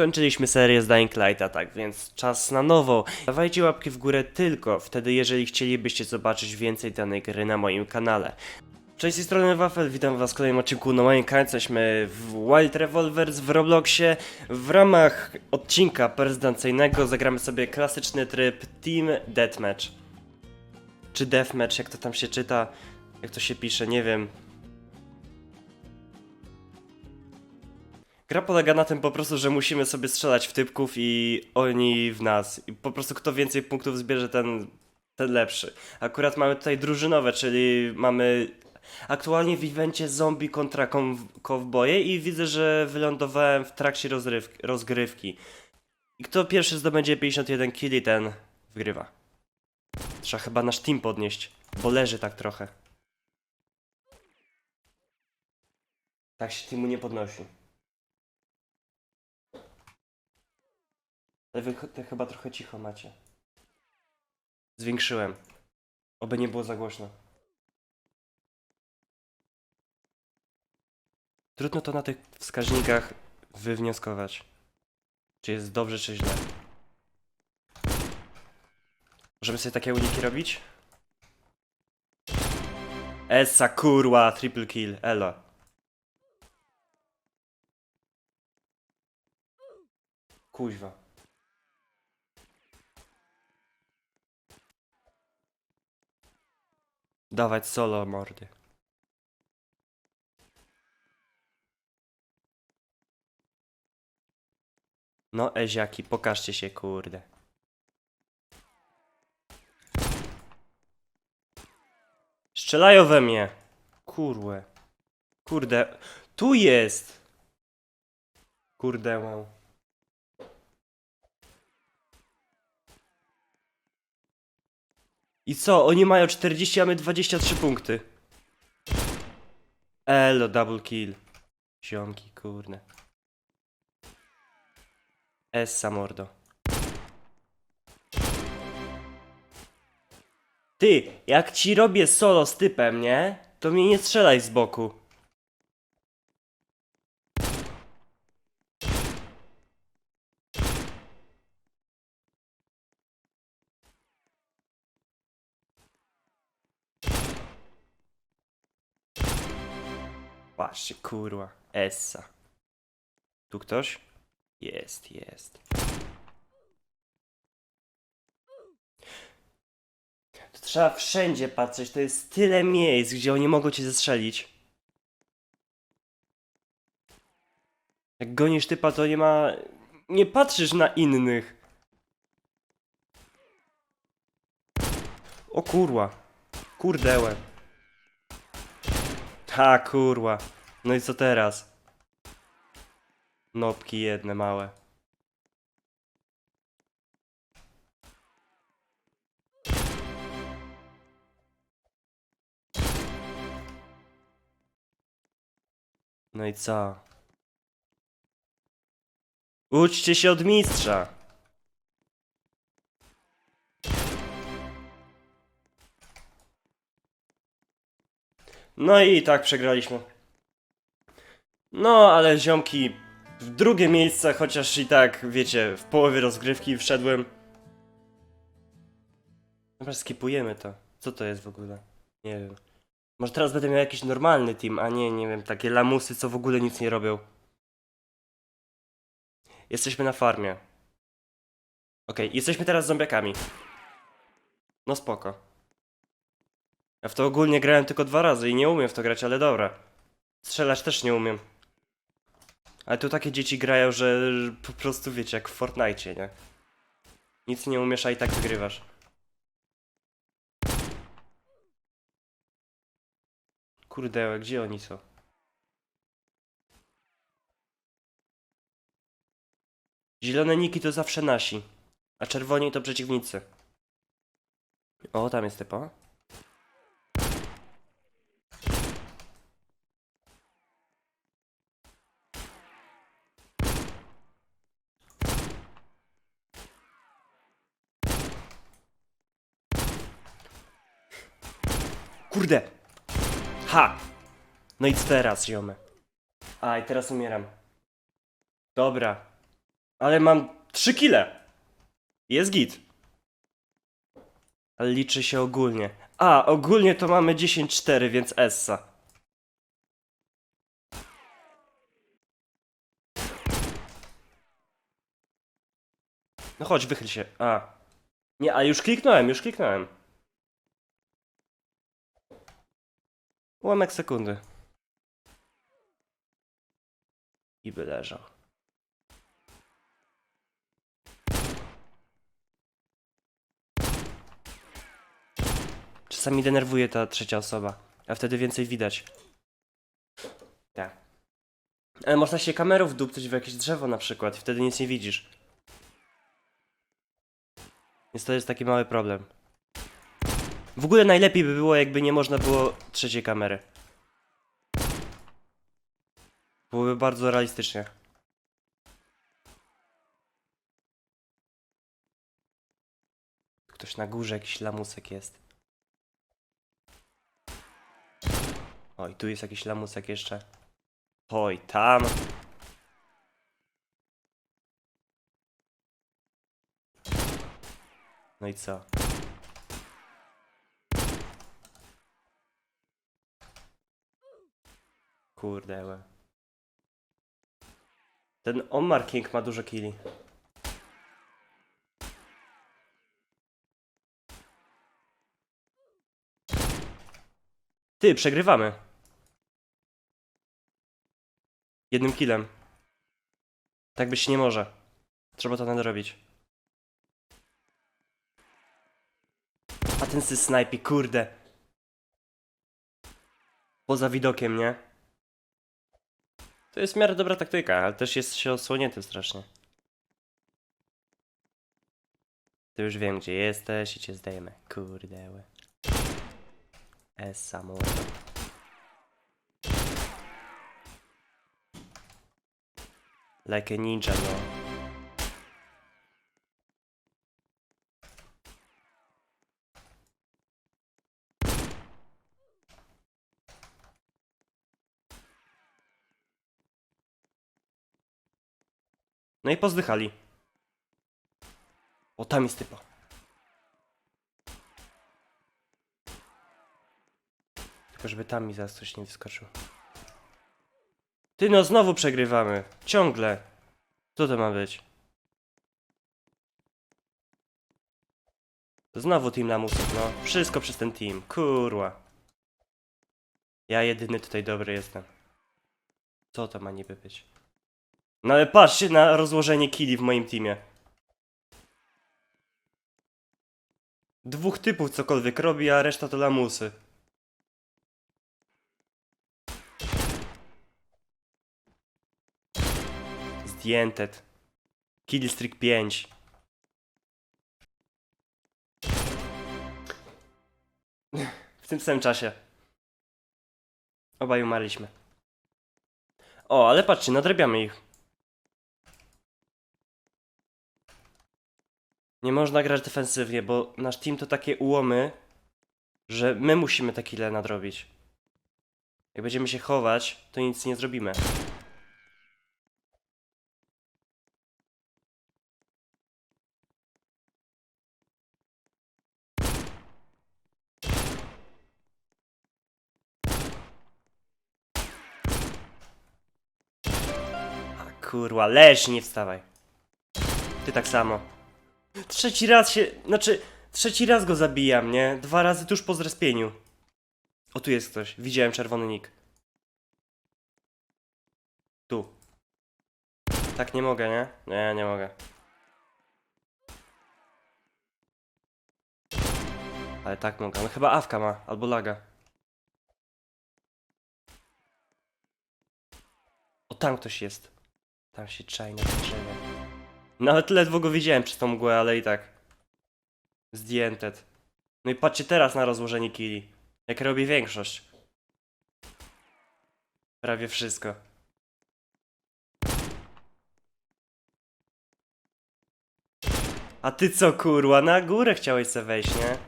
Skończyliśmy serię z Dying Lighta, tak więc czas na nową. Dawajcie łapki w górę tylko wtedy, jeżeli chcielibyście zobaczyć więcej danej gry na moim kanale. Cześć, z tej strony Wafel, witam was w kolejnym odcinku na moim kanale. Jesteśmy w Wild Revolvers w Robloxie. W ramach odcinka prezydencyjnego zagramy sobie klasyczny tryb Team Deathmatch. Czy Deathmatch, jak to tam się czyta, jak to się pisze, nie wiem. Gra polega na tym po prostu, że musimy sobie strzelać w typków i oni w nas. I po prostu kto więcej punktów zbierze, ten, ten lepszy. Akurat mamy tutaj drużynowe, czyli mamy aktualnie w evencie zombie kontra kow- kowboje i widzę, że wylądowałem w trakcie rozgrywki. I kto pierwszy zdobędzie 51 killi, ten wygrywa. Trzeba chyba nasz team podnieść, bo leży tak trochę. Tak się teamu nie podnosi. Ale wy ch- chyba trochę cicho macie. Zwiększyłem. Oby nie było za głośno. Trudno to na tych wskaźnikach wywnioskować. Czy jest dobrze, czy źle. Możemy sobie takie uniki robić? Essa kurwa, triple kill, elo. Kuźwa. Dawać solo mordy. No eziaki, pokażcie się kurde. Strzelają we mnie. Kurłe. Kurde. Tu jest. Kurde wow. I co? Oni mają 40, a my 23 punkty. Elo, double kill. Ziomki, kurde. Essa mordo. Ty, jak ci robię solo z typem, nie? To mnie nie strzelaj z boku. Patrzcie, kurwa. Essa. Tu ktoś? Jest, jest. To trzeba wszędzie patrzeć, to jest tyle miejsc, gdzie oni mogą cię zestrzelić. Jak gonisz typa, to nie ma... Nie patrzysz na innych. O kurwa. Kurdełe. Ta kurwa. No i co teraz? Nopki jedne małe. No i co? Uczcie się od mistrza. No i tak przegraliśmy. No, ale ziomki, w drugie miejsce, chociaż i tak, wiecie, w połowie rozgrywki wszedłem. Dobra, skipujemy to. Co to jest w ogóle? Nie wiem. Może teraz będę miał jakiś normalny team, a nie, nie wiem, takie lamusy, co w ogóle nic nie robią. Jesteśmy na farmie. Okej, jesteśmy teraz zombiakami. No spoko. Ja w to ogólnie grałem tylko dwa razy i nie umiem w to grać, ale dobra. Strzelać też nie umiem. Ale tu takie dzieci grają, że po prostu wiecie, jak w Fortnite, nie? Nic nie umiesz, a i tak wygrywasz. Kurde, gdzie oni są? Zielone niki to zawsze nasi, a czerwoni to przeciwnicy. O, tam jest typo. Kurde! Ha! No i co teraz, ziomy? A, i teraz umieram. Dobra. Ale mam 3 kile. Jest git. Ale liczy się ogólnie. A, ogólnie to mamy 10-4, więc Essa. No chodź, wychyl się. A. Nie, ale już kliknąłem, już kliknąłem. Ułamek sekundy. I by leżał. Czasami denerwuje ta trzecia osoba, a wtedy więcej widać. Tak. Ale można się kamerą wdupcyć w jakieś drzewo na przykład wtedy nic nie widzisz. Więc to jest taki mały problem. W ogóle najlepiej by było, jakby nie można było trzeciej kamery. Byłoby bardzo realistycznie. Ktoś na górze, jakiś lamusek jest. Oj, tu jest jakiś lamusek jeszcze. Oj, tam. No i co? Kurde. Ten Omar King ma dużo killi. Ty, przegrywamy. Jednym killem. Tak być nie może. Trzeba to nadrobić. A ten sy snajpi, kurde. Poza widokiem, nie? To jest w miarę dobra taktyka, ale też jest się odsłoniętym strasznie. To już wiem, gdzie jesteś i cię zdejmę. Kurde. łe. Essa młoda. Like a ninja, no. No i pozdychali. O, tam jest typa. Tylko żeby tam mi zaraz coś nie wyskoczył. Ty no, znowu przegrywamy. Ciągle. Co to ma być? Znowu team lamusów, no. Wszystko przez ten team. Kurwa. Ja jedyny tutaj dobry jestem. Co to ma niby być? No ale patrzcie na rozłożenie killi w moim teamie. Dwóch typów cokolwiek robi, a reszta to lamusy. Zdjęte. Killstreak 5. W tym samym czasie. Obaj umarliśmy. O, ale patrzcie, nadrabiamy ich. Nie można grać defensywnie, bo nasz team to takie ułomy, że my musimy te kile nadrobić. Jak będziemy się chować, to nic nie zrobimy. A kurwa, leż, nie wstawaj. Ty tak samo. Trzeci raz się, znaczy, trzeci raz go zabijam, nie? Dwa razy tuż po zrespieniu. O, tu jest ktoś. Widziałem czerwony nick. Tu. Tak nie mogę, nie? Nie, nie mogę. Ale tak mogę. No chyba awka ma, albo laga. O, tam ktoś jest. Tam się czai na. Nawet ledwo go widziałem przez tą mgłę, ale i tak. Zdjęte. No i patrzcie teraz na rozłożenie kili. Jak robi większość. Prawie wszystko. A ty co kurwa, na górę chciałeś se wejść, nie?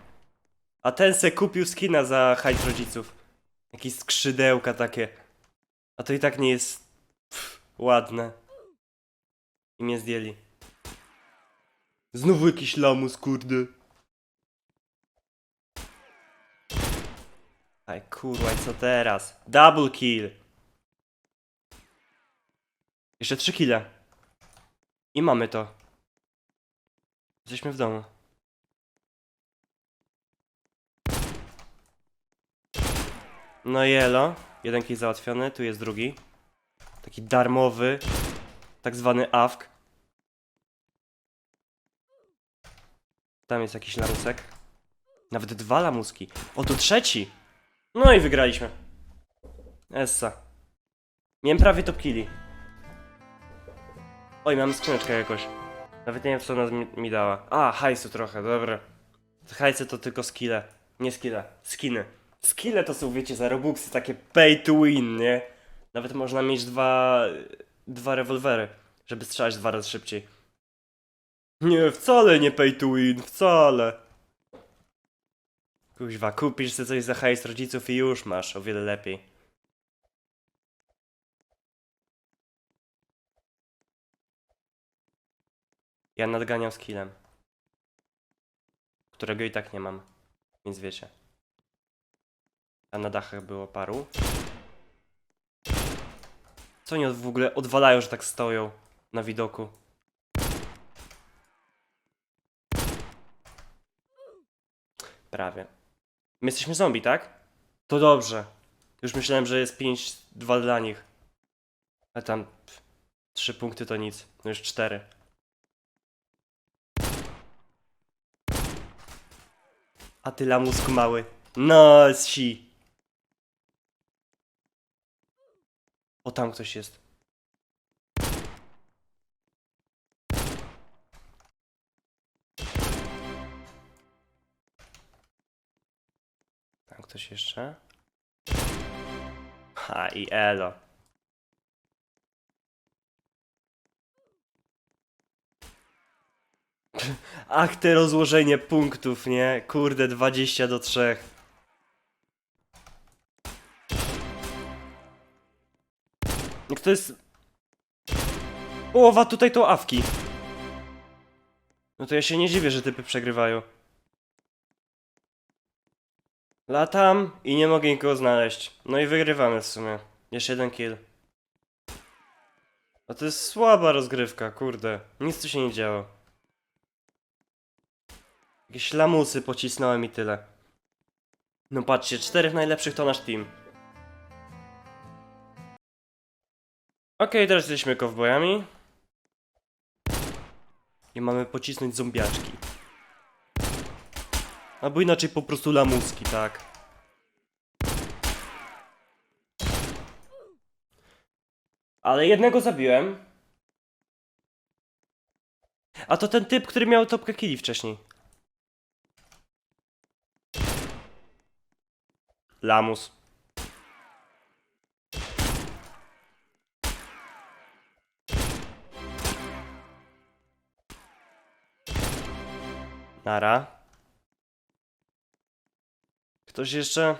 A ten se kupił skina za hajs rodziców. Jakieś skrzydełka takie. A to i tak nie jest pff, ładne. I mnie zdjęli. Znowu jakiś lamus, kurde. Aj kurwa, co teraz? Double kill. Jeszcze trzy kile. I mamy to. Jesteśmy w domu. No jelo. Jeden kill załatwiony, tu jest drugi. Taki darmowy. Tak zwany AFK. Tam jest jakiś lamusek. Nawet dwa lamuski. O, to trzeci! No i wygraliśmy. Essa. Miałem prawie top killi. Oj, mam skrzyneczkę jakoś. Nawet nie wiem, co ona mi, mi dała. A, hajsu trochę, dobra. Hajsy to tylko skille. Nie skille, skiny. Skille to są, wiecie, za robuxy, takie pay to win, nie? Nawet można mieć dwa... dwa rewolwery, żeby strzelać dwa razy szybciej. Nie, wcale nie pay to win, wcale. Kuźwa, kupisz sobie coś za hajs rodziców i już masz, o wiele lepiej. Ja nadganiam skillem. Którego i tak nie mam. Więc wiecie. A na dachach było paru. Co oni w ogóle odwalają, że tak stoją na widoku? Prawie. My jesteśmy zombie, tak? To dobrze. Już myślałem, że jest 5-2 dla nich. A tam 3 punkty to nic. No już 4. A ty lamusku mały. No, si. O, tam ktoś jest. Ktoś jeszcze. Ha, i elo. Ach, te rozłożenie punktów, nie? Kurde, 20 do 3. Jak to jest... Połowa tutaj to awki. No to ja się nie dziwię, że typy przegrywają. Latam i nie mogę nikogo znaleźć. No i wygrywamy w sumie. Jeszcze jeden kill. A to jest słaba rozgrywka, kurde. Nic tu się nie działo. Jakieś lamusy pocisnąłem i tyle. No patrzcie, czterech najlepszych to nasz team. Okej, teraz jesteśmy kowbojami. I mamy pocisnąć zombiaczki. Albo inaczej po prostu lamuski, tak. Ale jednego zabiłem. A to ten typ, który miał topkę killi wcześniej. Lamus. Nara. Ktoś jeszcze?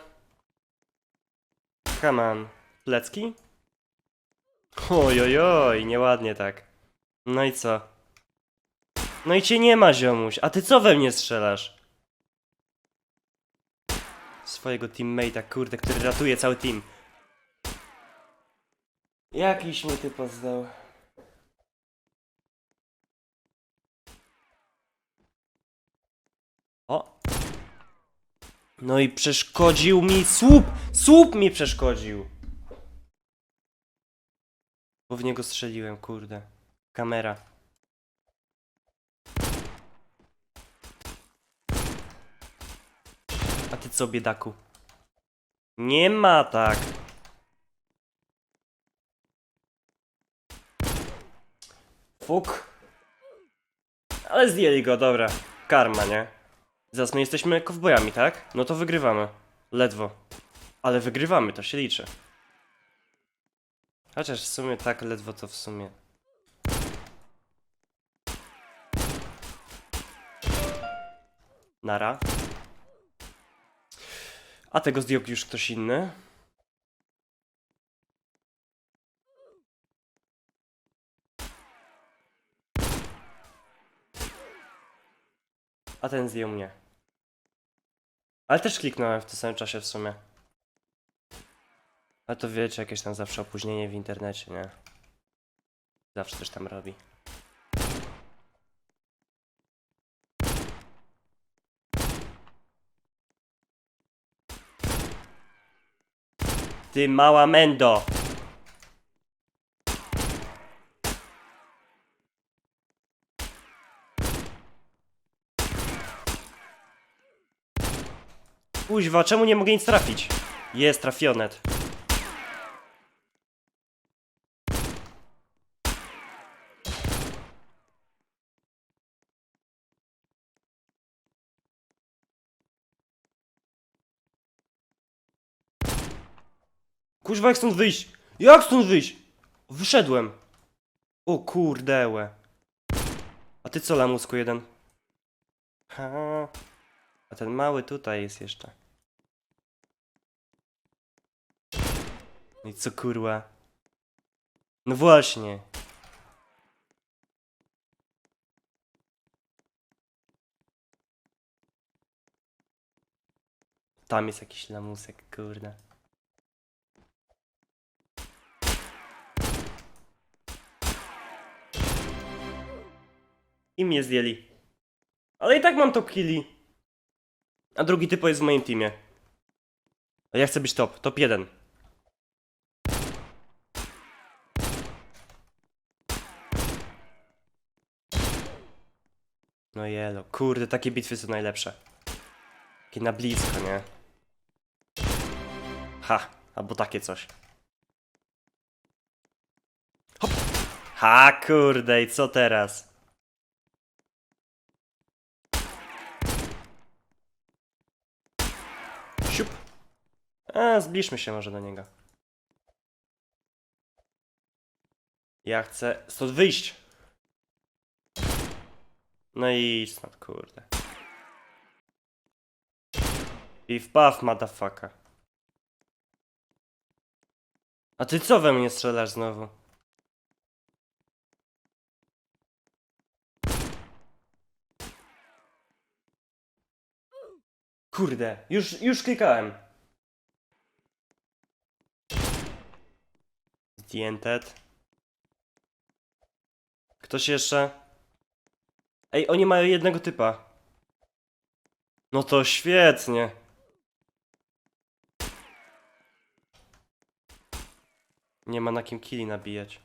On. Plecki? Ojojoj, nieładnie tak. No i co? No i cię nie ma, ziomuś. A ty co we mnie strzelasz? Swojego teammate'a, kurde, który ratuje cały team. Jakiś mi ty pozdał. No i przeszkodził mi słup! Słup mi przeszkodził! Bo w niego strzeliłem, kurde. Kamera. A ty co, biedaku? Nie ma tak. Fuk. Ale zdjęli go, dobra. Karma, nie? Zaraz my jesteśmy kowbojami, tak? No to wygrywamy. Ledwo. Ale wygrywamy, to się liczy. Chociaż w sumie tak ledwo to w sumie. Nara. A tego zdjął już ktoś inny. a ten zdjął mnie. Ale też kliknąłem w tym samym czasie w sumie. A to wiecie, jakieś tam zawsze opóźnienie w internecie, nie? Zawsze coś tam robi. Ty mała mendo! Kuźwa, czemu nie mogę nic trafić? Jest trafionet. Kuźwa, jak stąd wyjść? Jak stąd wyjść? Wyszedłem. O kurdełe. A ty co, lamusku jeden? Ha. A ten mały tutaj jest jeszcze. No I co kurwa? No właśnie. Tam jest jakiś lamusek, kurde. I mnie zdjęli. Ale i tak mam top killi. A drugi typo jest w moim teamie. A ja chcę być top, top 1. No jelo, kurde, takie bitwy są najlepsze. Takie na blisko, nie? Ha, albo takie coś. Hop. Ha, kurde, i co teraz? Siup. A, zbliżmy się może do niego. Ja chcę stąd wyjść. No i idź kurde. I wpaw, motherfucker. A ty co we mnie strzelasz znowu? Kurde, już, już klikałem. Zdjęte. Ktoś jeszcze? Ej, oni mają jednego typa. No to świetnie. Nie ma na kim killi nabijać.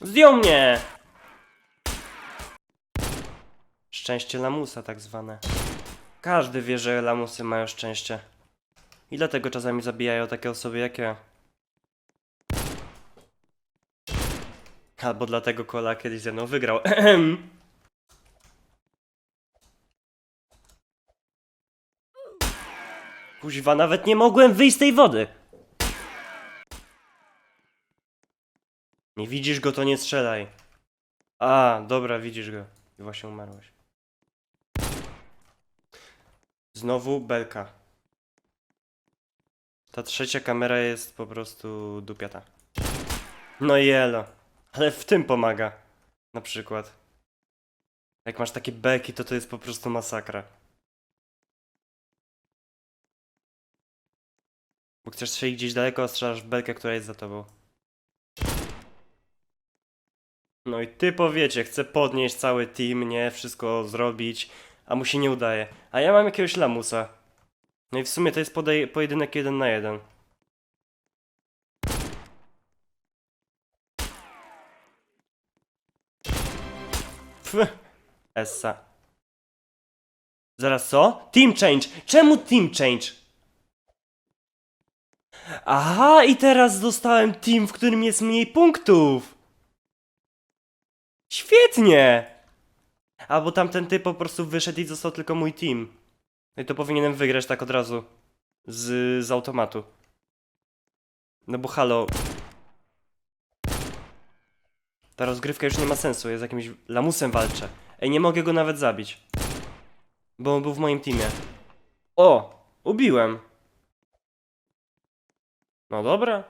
Zdjął mnie! Szczęście lamusa tak zwane. Każdy wie, że lamusy mają szczęście. I dlatego czasami zabijają takie osoby jak ja. Albo dlatego kola kiedyś ze mną wygrał. Kuźwa, nawet nie mogłem wyjść z tej wody. Nie widzisz go, to nie strzelaj. A, dobra, widzisz go. I właśnie umarłeś. Znowu belka. Ta trzecia kamera jest po prostu dupiata. No i elo. Ale w tym pomaga. Na przykład. Jak masz takie belki, to to jest po prostu masakra. Bo chcesz strzelić gdzieś daleko, a strzelasz w belkę, która jest za tobą. No i ty powiecie, chcę podnieść cały team, nie? Wszystko zrobić, a mu się nie udaje. A ja mam jakiegoś lamusa. No i w sumie to jest podej- pojedynek jeden na jeden. Essa. Zaraz co? Team change! Czemu team change? Aha, i teraz dostałem team, w którym jest mniej punktów! Świetnie! Albo tamten typ po prostu wyszedł i został tylko mój team. No i to powinienem wygrać tak od razu. Z, z automatu. No bo halo. Ta rozgrywka już nie ma sensu, ja z jakimś lamusem walczę. Ej, nie mogę go nawet zabić. Bo on był w moim teamie. O! Ubiłem! No dobra.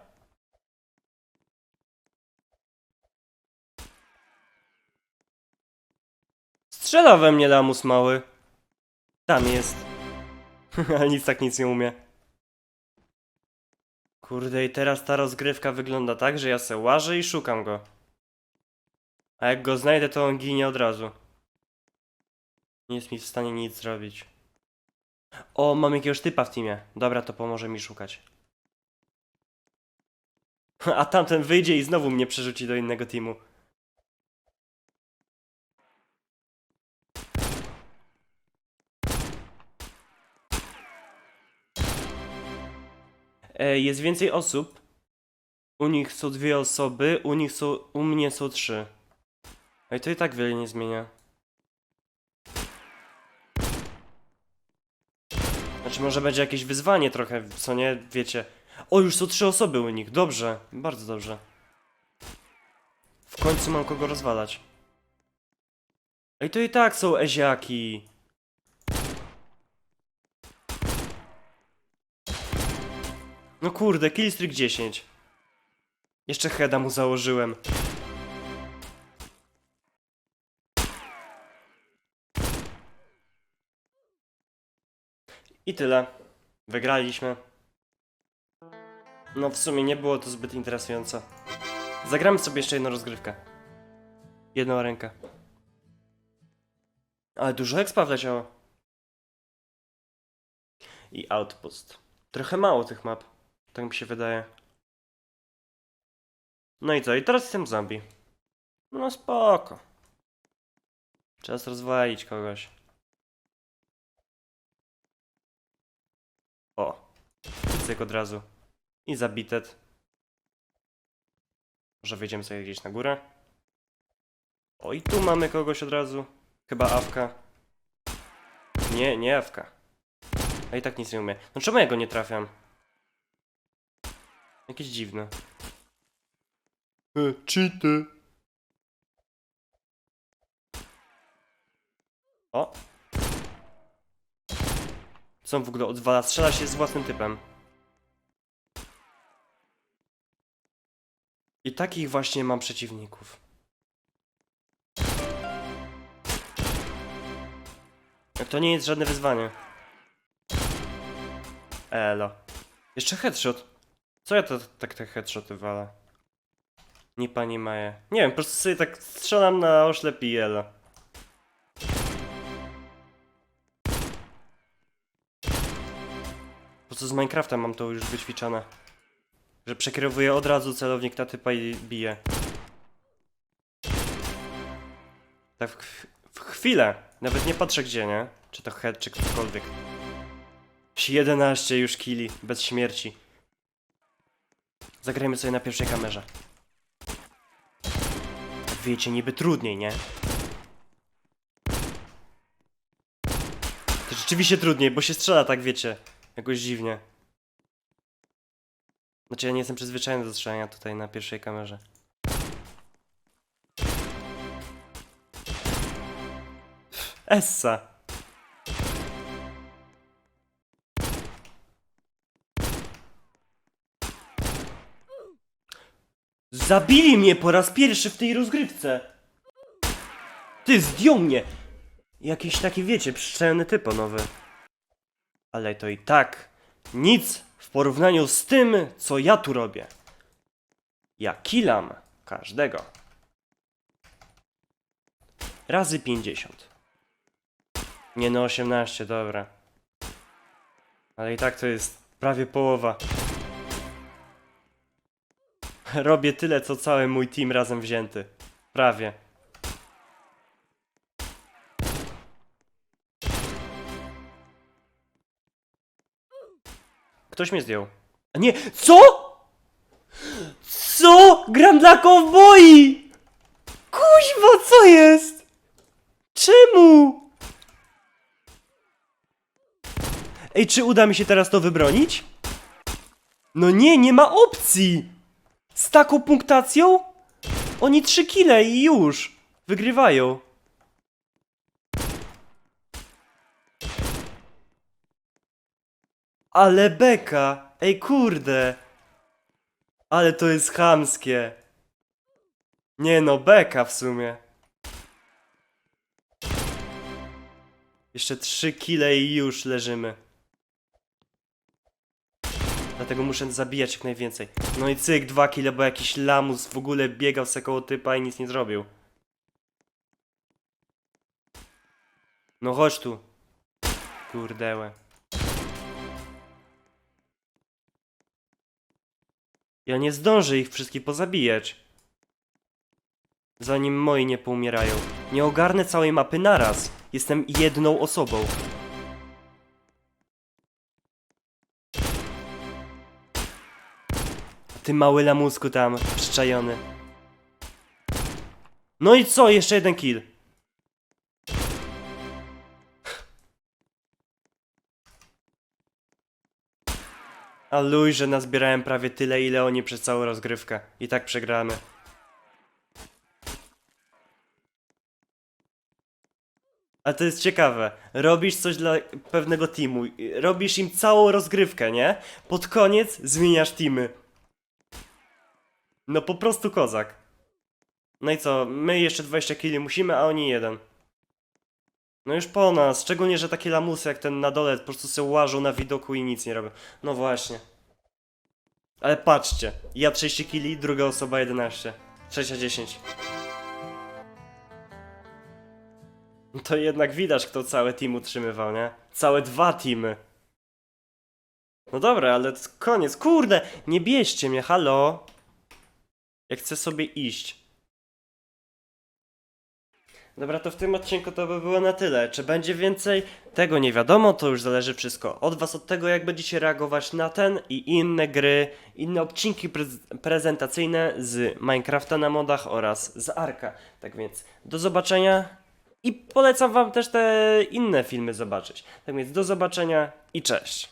Strzela we mnie lamus mały. Tam jest. Ale nic tak nic nie umie. Kurde, i teraz ta rozgrywka wygląda tak, że ja se łażę i szukam go. A jak go znajdę, to on ginie od razu. Nie jest mi w stanie nic zrobić. O, mam jakiegoś typa w teamie. Dobra, to pomoże mi szukać. A tamten wyjdzie i znowu mnie przerzuci do innego teamu. Jest więcej osób. U nich są dwie osoby, u nich są, u mnie są trzy. Ej, to i tak wiele nie zmienia. Znaczy może będzie jakieś wyzwanie trochę, co nie? Wiecie. O, już są trzy osoby u nich, dobrze, bardzo dobrze. W końcu mam kogo rozwalać. Ej, to i tak są eziaki. No kurde, killstreak 10. Jeszcze heada mu założyłem. I tyle. Wygraliśmy. No w sumie nie było to zbyt interesujące. Zagramy sobie jeszcze jedną rozgrywkę. Jedną rękę. Ale dużo expa wleciało. I outpost. Trochę mało tych map. Tak mi się wydaje. No i co? I teraz jestem zombie. No spoko. Czas rozwalić kogoś. O. Cyk od razu. I zabitet. Może wejdziemy sobie gdzieś na górę. O i tu mamy kogoś od razu. Chyba awka. Nie, nie awka. A i tak nic nie umie. No czemu ja go nie trafiam? Jakieś dziwne. E, cheaty. O. Co on w ogóle odwala? Strzela się z własnym typem. I takich właśnie mam przeciwników. To nie jest żadne wyzwanie. Elo. Jeszcze headshot. Co ja to tak te headshoty walę? Nie pani Maje. Nie wiem, po prostu sobie tak strzelam na oślep i. Po co z Minecrafta mam to już wyćwiczone? Że przekierowuję od razu celownik na typa i bije. Tak w, w chwilę. Nawet nie patrzę gdzie, nie? Czy to head, czy ktokolwiek. 11 już killi, bez śmierci. Zagrajmy sobie na pierwszej kamerze. Wiecie, niby trudniej, nie? To rzeczywiście trudniej, bo się strzela tak, wiecie, jakoś dziwnie. Znaczy ja nie jestem przyzwyczajony do strzelania tutaj na pierwszej kamerze. Essa. Zabili mnie po raz pierwszy w tej rozgrywce. Ty zdjął mnie. Jakiś taki, wiecie, przyczajony typonowy. Ale to i tak nic w porównaniu z tym, co ja tu robię. Ja kilam każdego. Razy 50. Nie no, 18, dobra. Ale i tak to jest prawie połowa. Robię tyle, co cały mój team razem wzięty. Prawie. Ktoś mnie zdjął. A nie, co? Co? Gram dla kowboi! Kuźwa, co jest? Czemu? Ej, czy uda mi się teraz to wybronić? No nie, nie ma opcji! Z taką punktacją? Oni 3 kile i już! Wygrywają. Ale beka! Ej kurde! Ale to jest chamskie. Nie no, beka w sumie. Jeszcze 3 kile i już leżymy. Dlatego muszę zabijać jak najwięcej. No i cyk, 2 kile, bo jakiś lamus w ogóle biegał se koło typa i nic nie zrobił. No chodź tu. Kurdełe. Ja nie zdążę ich wszystkich pozabijać. Zanim moi nie poumierają. Nie ogarnę całej mapy naraz. Jestem jedną osobą. Ty mały lamusku tam, przyczajony. No i co? Jeszcze jeden kill. A luj, że nazbierałem prawie tyle, ile oni przez całą rozgrywkę. I tak przegramy. A to jest ciekawe. Robisz coś dla pewnego teamu. Robisz im całą rozgrywkę, nie? Pod koniec zmieniasz teamy. No po prostu kozak. No i co? My jeszcze 20 kili musimy, a oni jeden. No już po nas. Szczególnie, że takie lamusy jak ten na dole po prostu sobie łażą na widoku i nic nie robią. No właśnie. Ale patrzcie. Ja 30 kili, druga osoba 11. Trzecia 10. No To jednak widać, kto cały team utrzymywał, nie? Całe dwa teamy. No dobra, ale koniec. Kurde, nie bierzcie mnie, halo. Ja chcę sobie iść. Dobra, to w tym odcinku to by było na tyle. Czy będzie więcej? Tego nie wiadomo, to już zależy wszystko od was, od tego jak będziecie reagować na ten i inne gry, inne odcinki prez- prezentacyjne z Minecrafta na modach oraz z Arka. Tak więc do zobaczenia i polecam wam też te inne filmy zobaczyć. Tak więc do zobaczenia i cześć.